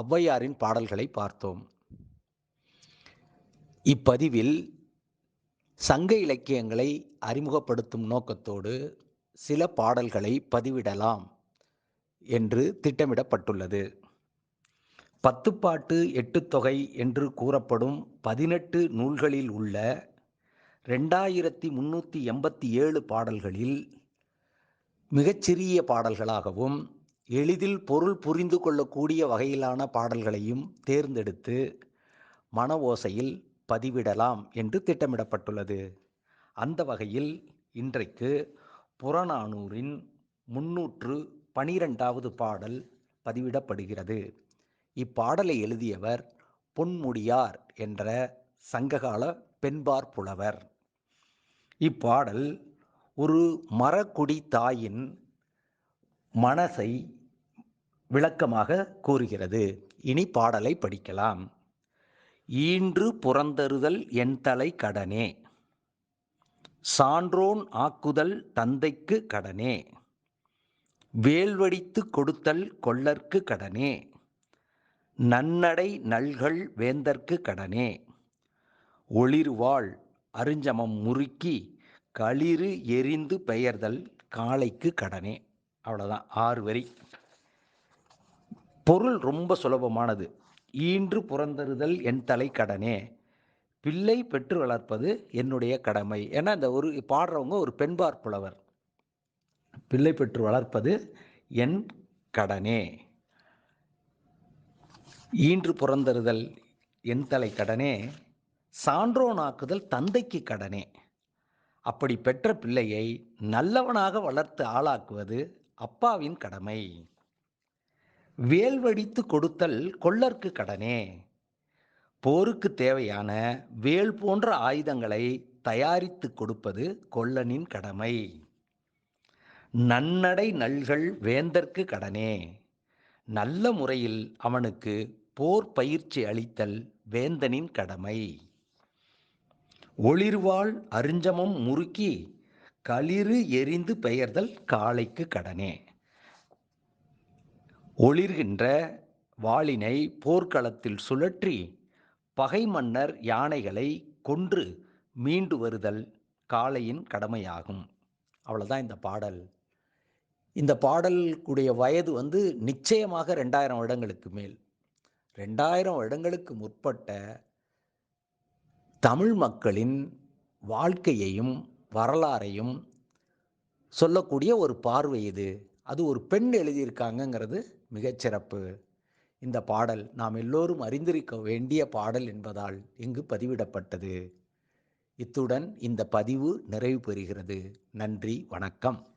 ஔவையாரின் பாடல்களை பார்த்தோம். இப்பதிவில் சங்க இலக்கியங்களை அறிமுகப்படுத்தும் நோக்கத்தோடு சில பாடல்களை பதிவிடலாம் என்று திட்டமிடப்பட்டுள்ளது. பத்துப்பாட்டு எட்டுத்தொகை என்று கூறப்படும் பதினெட்டு நூல்களில் உள்ள ரெண்டாயிரத்தி முன்னூற்றி எண்பத்தி ஏழு பாடல்களில் மிகச்சிறிய பாடல்களாகவும் எளிதில் பொருள் புரிந்து கொள்ளக்கூடிய வகையிலான பாடல்களையும் தேர்ந்தெடுத்து மன ஓசையில் பதிவிடலாம் என்று திட்டமிடப்பட்டுள்ளது. அந்த வகையில் இன்றைக்கு புறநானூரின் முன்னூற்று பனிரெண்டாவது பாடல் பதிவிடப்படுகிறது. இப்பாடலை எழுதியவர் பொன்முடியார் என்ற சங்ககால பெண்பார் புலவர். இப்பாடல் ஒரு மரக்குடி தாயின் மனசை விளக்கமாக கூறுகிறது. இனி பாடலை படிக்கலாம். ஈன்று புறந்தருதல் என் தலை கடனே. சான்றோன் ஆக்குதல் தந்தைக்கு கடனே. வேல்வடித்து கொடுத்தல் கொள்ளற்கு கடனே. நன்னடை நல்கள் வேந்தற்கு கடனே. ஒளிர்வாள் அருஞ்சமம் முறுக்கி களிறு எரிந்து பெயர்தல் காளைக்கு கடனே. அவ்வளோதான் ஆறு வரி. பொருள் ரொம்ப சுலபமானது. ஈன்று புறந்தருதல் என் தலை கடனே பிள்ளை பெற்று வளர்ப்பது என்னுடைய கடமை. ஏன்னா இந்த ஒரு பாடுறவங்க ஒரு பெண்பார் புலவர். பிள்ளை பெற்று வளர்ப்பது என் கடனே. ஈன்று புறந்தருதல் என் தலை கடனே சான்றோனாக்குதல் தந்தைக்கு கடனே. அப்படி பெற்ற பிள்ளையை நல்லவனாக வளர்த்து ஆளாக்குவது அப்பாவின் கடமை. வேல்வடித்து கொடுத்தல் கொள்ளற்கு கடனே. போருக்கு தேவையான வேல் போன்ற ஆயுதங்களை தயாரித்து கொடுப்பது கொல்லனின் கடமை. நன்னடை நல்கள் வேந்தற்கு கடனே. நல்ல முறையில் அவனுக்கு போர் பயிற்சி அளித்தல் வேந்தனின் கடமை. ஒளிர்வாள் அருஞ்சமம் முறுக்கி களிறு எரிந்து பெயர்தல் காளைக்கு கடனே. ஒளிர்கின்ற வாளினை போர்க்களத்தில் சுழற்றி பகை மன்னர் யானைகளை கொன்று மீண்டு வருதல் காளையின் கடமையாகும். அவ்வளோதான் இந்த பாடல். இந்த பாடலுக்குடைய வயது வந்து நிச்சயமாக ரெண்டாயிரம் வருடங்களுக்கு மேல். ரெண்டாயிரம் வருடங்களுக்கு முற்பட்ட தமிழ் மக்களின் வாழ்க்கையையும் வரலாறையும் சொல்லக்கூடிய ஒரு பார்வை இது. அது ஒரு பெண் எழுதியிருக்காங்கங்கிறது மிகச்சிறப்பு இந்த பாடல் நாம் எல்லோரும் அறிந்திருக்க வேண்டிய பாடல் என்பதால் இங்கு பதிவிடப்பட்டது. இத்துடன் இந்த பதிவு நிறைவு பெறுகிறது. நன்றி வணக்கம்.